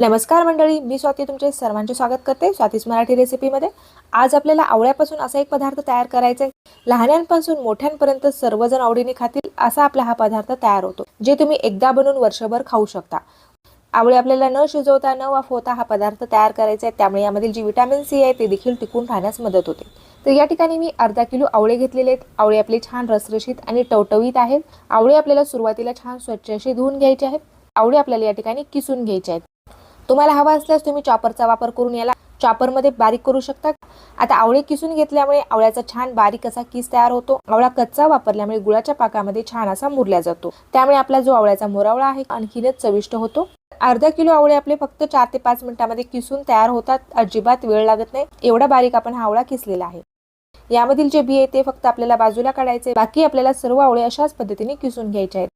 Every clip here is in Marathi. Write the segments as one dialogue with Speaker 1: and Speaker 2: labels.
Speaker 1: नमस्कार मंडळी मी स्वाती तुमचे सर्वांचे स्वागत करते स्वातीच मराठी रेसिपीमध्ये आज आपल्याला आवळ्यापासून असा एक पदार्थ तयार करायचा आहे लहानांपासून मोठ्यांपर्यंत सर्वजण आवडीने खातील असा आपला हा पदार्थ तयार होतो जे तुम्ही एकदा बनवून वर्षभर खाऊ शकता. आवळे आपल्याला न शिजवता न वाफवता हा पदार्थ तयार करायचा आहे त्यामुळे यामधील जी विटॅमिन सी आहे ते देखील टिकून राहण्यास मदत होते. तर या ठिकाणी मी अर्धा किलो आवळे घेतलेले आहेत. आवळे आपले छान रसरशीत आणि टवटवीत आहेत. आवळे आपल्याला सुरुवातीला छान स्वच्छ असे धुवून घ्यायचे आहेत. आवळे आपल्याला या ठिकाणी किसून घ्यायचे आहेत. तुम्हाला हवा असल्यास तुम्ही चॉपरचा वापर करून याला. चॉपरमध्ये बारीक करू शकता. आता आवळे किसून घेतल्यामुळे आवळ्याचा छान बारीक असा किस तयार होतो. आवळा कच्चा वापरल्यामुळे गुळाच्या पाकामध्ये छान असा मुरला जातो. त्यामुळे आपला जो आवळ्याचा मोरावळा आहे आणखीनच चविष्ट होतो. अर्धा किलो आवळे आपले फक्त चार ते पाच मिनिटांमध्ये किसून तयार होतात. अजिबात वेळ लागत नाही. एवढा बारीक आपण हा आवळा किसलेला आहे. यामधील जे बी आहे ते फक्त आपल्याला बाजूला काढायचे बाकी आपल्याला सर्व आवळे अशाच पद्धतीने किसून घ्यायचे आहेत.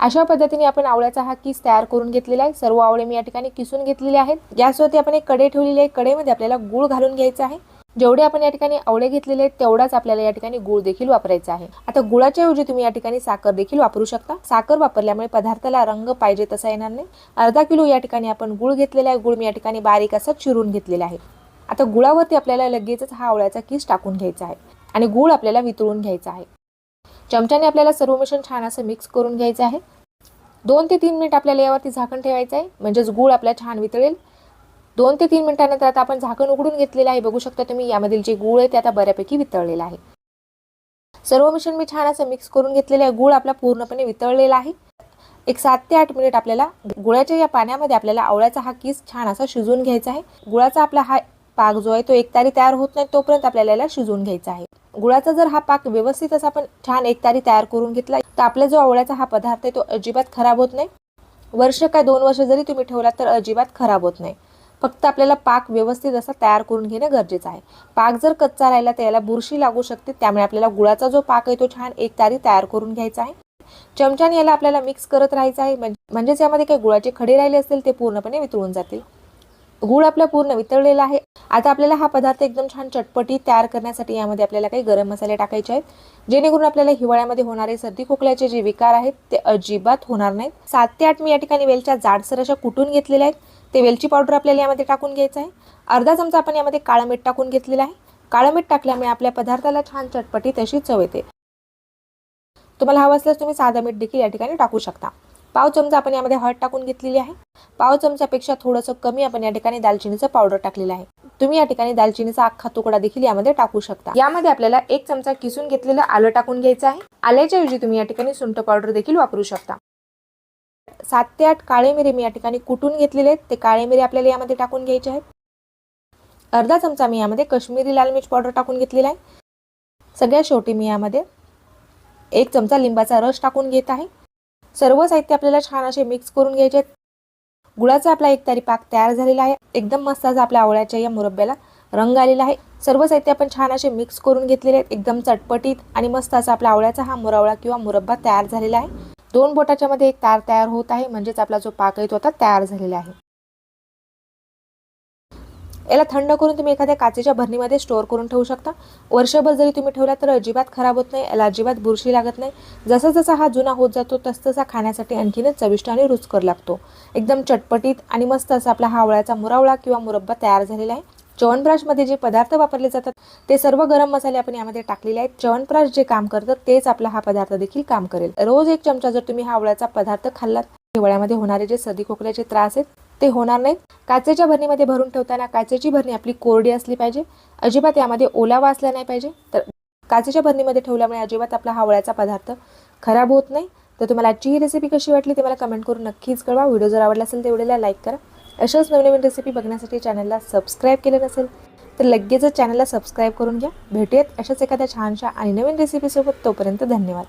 Speaker 1: अशा पद्धतीने आपण आवळ्याचा हा किस तयार करून घेतलेला आहे. सर्व आवळे मी या ठिकाणी किसून घेतलेले आहेत. गॅसवरती आपण एक कडे ठेवलेली आहे. कडेमध्ये आपल्याला गुळ घालून घ्यायचा आहे. जेवढे आपण या ठिकाणी आवळे घेतलेले आहेत तेवढाच आपल्याला या ठिकाणी गुळ देखील वापरायचा आहे. आता गुळाच्या ऐवजी तुम्ही या ठिकाणी साखर देखील वापरू शकता. साखर वापरल्यामुळे पदार्थाला रंग पाहिजे तसा येणार नाही. अर्धा किलो या ठिकाणी आपण गुळ घेतलेला आहे. गुळ मी या ठिकाणी बारीक असा चिरून घेतलेला आहे. आता गुळावरती आपल्याला लगेचच हा आवळ्याचा किस टाकून घ्यायचा आहे. आणि गुळ आपल्याला वितळून घ्यायचा आहे. चमच्याने आपल्याला सर्व मिश्रण छान असं मिक्स करून घ्यायचं आहे. दोन ते तीन मिनिट आपल्याला यावरती झाकण ठेवायचं आहे. म्हणजेच गूळ आपल्या छान वितळेल. दोन ते तीन मिनिटानंतर आता आपण झाकण उघडून घेतलेलं आहे. बघू शकता तुम्ही यामधील जे गूळ आहे ते आता बऱ्यापैकी वितळलेलं आहे. सर्व मिश्रण मी छान असं मिक्स करून घेतलेलं आहे. गूळ आपला पूर्णपणे वितळलेला आहे. एक सात ते आठ मिनिट आपल्याला गुळाच्या या पाण्यामध्ये आपल्याला आवळ्याचा हा किस छान असा शिजवून घ्यायचा आहे. गुळाचा आपला हा पाक जो आहे तो एकतारी तयार होत नाही तोपर्यंत आपल्याला याला शिजवून घ्यायचा आहे. गुळाचा जर हा पाक व्यवस्थित असा आपण छान एकतारी तयार करून घेतला तर आपला जो आवळ्याचा हा पदार्थ आहे तो अजिबात खराब होत नाही. वर्ष काय दोन वर्ष जरी तुम्ही ठेवला तर अजिबात खराब होत नाही. फक्त आपल्याला पाक व्यवस्थित असा तयार करून घेणं गरजेचं आहे. पाक जर कच्चा राहिला तर याला बुरशी लागू शकते त्यामुळे आपल्याला गुळाचा जो पाक आहे तो छान एकतारी तयार करून घ्यायचा आहे. चमच्याने याला आपल्याला मिक्स करत राहायचं आहे म्हणजेच यामध्ये काही गुळाचे खडे राहिले असतील ते पूर्णपणे वितळून जातील. गूळ आपला पूर्ण वितळलेला आहे. आता आपल्याला हा पदार्थ एकदम छान चटपटी तयार करण्यासाठी यामध्ये आपल्याला काही गरम मसाले टाकायचे आहेत. जेणेकरून आपल्याला हिवाळ्यामध्ये होणारे सर्दी खोकल्याचे जे विकार आहेत ते अजिबात होणार नाहीत. सात ते आठ मी या ठिकाणी वेलच्या जाडसर अशा कुटून घेतलेल्या आहेत. ते वेलची पावडर आपल्याला यामध्ये टाकून घ्यायचं आहे. अर्धा चमचा आपण यामध्ये काळं मीठ टाकून घेतलेलं आहे. काळं मीठ टाकल्यामुळे आपल्या पदार्थाला छान चटपटी तशी चव येते. तुम्हाला हवं असल्यास तुम्ही साधं मीठ देखील या ठिकाणी टाकू शकता. पाव चमचा आपण यामध्ये हळद टाकून घेतलेली आहे. पाव चमचापेक्षा थोडंसं कमी आपण या ठिकाणी दालचिनीचं पावडर टाकलेलं आहे. तुम्ही या ठिकाणी दालचिनीचा अख्खा तुकडा देखील यामध्ये टाकू शकता. यामध्ये आपल्याला एक चमचा किसून घेतलेलं आलं टाकून घ्यायचं आहे. आल्याच्या ऐवजी तुम्ही या ठिकाणी सुंठ पावडर देखील वापरू शकता. सात ते आठ काळे मिरे मी या ठिकाणी कुटून घेतलेले आहेत. ते काळे मिरे आपल्याला यामध्ये टाकून घ्यायचे आहेत. अर्धा चमचा मी यामध्ये कश्मीरी लाल मिर्च पावडर टाकून घेतलेला आहे. सगळ्यात शेवटी मी यामध्ये एक चमचा लिंबाचा रस टाकून घेत आहे. सर्व साहित्य आपल्याला छान असे मिक्स करून घ्यायचे. गुळाचा आपला एक तरी पाक तयार झालेला आहे. एकदम मस्त असा आपल्या आवळ्याच्या या मुरब्याला रंग आलेला आहे. सर्व साहित्य आपण छान असे मिक्स करून घेतलेले आहेत. एकदम चटपटीत आणि मस्त असा आपला आवळ्याचा हा मुरावळा किंवा मुरब्बा तयार झालेला आहे. दोन बोटाच्या मध्ये एक तार तयार होत आहे. म्हणजेच आपला जो पाक आहे तो आता तयार झालेला आहे. याला थंड करून तुम्ही एखाद्या काचेच्या भरणीमध्ये स्टोअर करून ठेवू शकता. वर्षभर जरी तुम्ही ठेवला तर अजिबात खराब होत नाही याला अजिबात बुरशी लागत नाही. जसा जसा हा जुना होत जातो तसतसा खाण्यासाठी आणखीनच चविष्ट आणि रुचकर लागतो. एकदम चटपटीत आणि मस्त असा आपला हा आवळ्याचा मुरावळा किंवा मुरब्बा तयार झालेला आहे. च्यवनप्राशमध्ये जे पदार्थ वापरले जातात ते सर्व गरम मसाले आपण यामध्ये टाकलेले आहेत. च्यवनप्राश जे काम करतं तेच आपला हा पदार्थ देखील काम करेल. रोज एक चमचा जर तुम्ही हा आवळ्याचा पदार्थ खाल्लात हिवाळ्यामध्ये होणारे जे सर्दी खोकल्याचे त्रास आहेत ते होणार नाहीत. काचेच्या भरणीमध्ये भरून ठेवताना काचेची भरणी आपली कोरडी असली पाहिजे. अजिबात यामध्ये ओलावा असला नाही पाहिजे. तर काचेच्या भरणीमध्ये ठेवल्यामुळे अजिबात आपला हावळ्याचा पदार्थ खराब होत नाही. तर तुम्हाला आजची ही रेसिपी कशी वाटली ते मला कमेंट करून नक्कीच कळवा. व्हिडिओ जर आवडला असेल तर व्हिडिओला लाईक करा. अशाच नवनवीन रेसिपी बघण्यासाठी चॅनलला सबस्क्राईब केलं नसेल तर लगेचच चॅनलला सबस्क्राईब करून घ्या. भेटूयात अशाच एखाद्या छानशा आणि नवीन रेसिपीसोबत तोपर्यंत धन्यवाद.